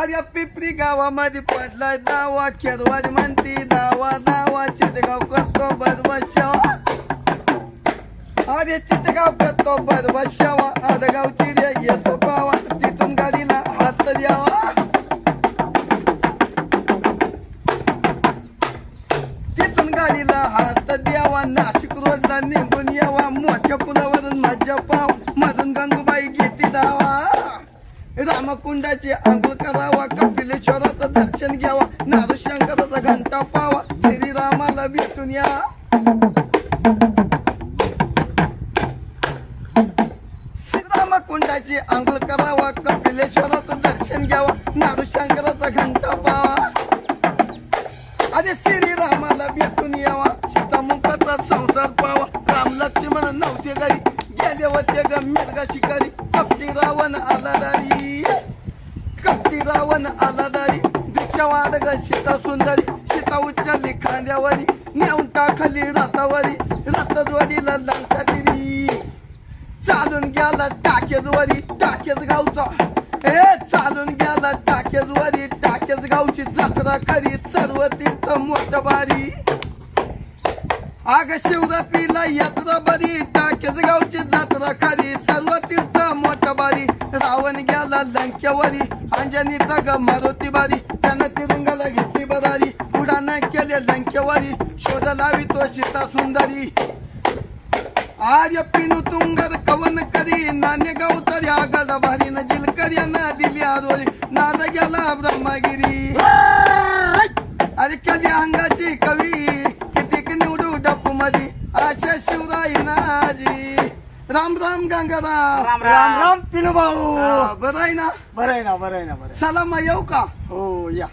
अरे पिपरी गावामध्ये पडलाय दावा खेरवाज म्हणती दावा दावा चितगाव करतो बदबशावा अरे चितगाव करतो बदबशावा आदगावची रे येतो पावा तिथून गाडीला हात द्यावा तिथून गाडीला हात द्यावा नाशिक रोडला निघून यावा मोठ्या पुलावरून मज्जा पाव. रामकुंडाची आंघोळ करावा कपिलेश्वराचं दर्शन घ्यावा नारू शंकराचा घंटा पावा श्रीरामाला भेटून या. श्रीरामकुंडाची आंघोळ करावा कपिलेश्वराचं दर्शन घ्यावा नारू शंकराचा घंटा पावा. अरे श्रीरामाला भेटून यावा सीतामुखाचा संसार पावा राम लक्ष्मण नव्हते घरी गेले होते ग मिरगा शिकारी कपटी रावण आला ग सीता सुंदरी सीता उच्चारली खांद्यावरी नेऊन टाकली रातावरी रथद्वारीला लंका दिली चालून गेला टाकेजवारी टाकेज गावचा हे चालून गेला टाकेजवारी टाकेज गावची जत्रा खरी सर्व तीर्थ मोठ बारी आग शिवरात्रीला यात्रा बरी टाकेज गावची जत्रा खरी सर्व तीर्थ मोठ बारी रावण गेला लंकेवरी अंजनीचा ग मारुती बारी तिरंगाला घेतली बदारी. उडानं केले लंकेवारी. शोध लावी तो सीता सुंदरी. आर्य पिनू तुंगर कवन करी. नाणे गावतरी आगड भारी न जिलकर यांना दिली आरोली नाद गेला ब्रह्मगिरी. अरे केली अंगाची कवी. कितीक निवडू डप मधी आशा शिवराई नाजी. राम राम गंगाराम राम राम. राम पिनू भाऊ बरं आहे ना? बरं आहे ना बरं आहे ना बरं. चला मग येऊ का? हो या.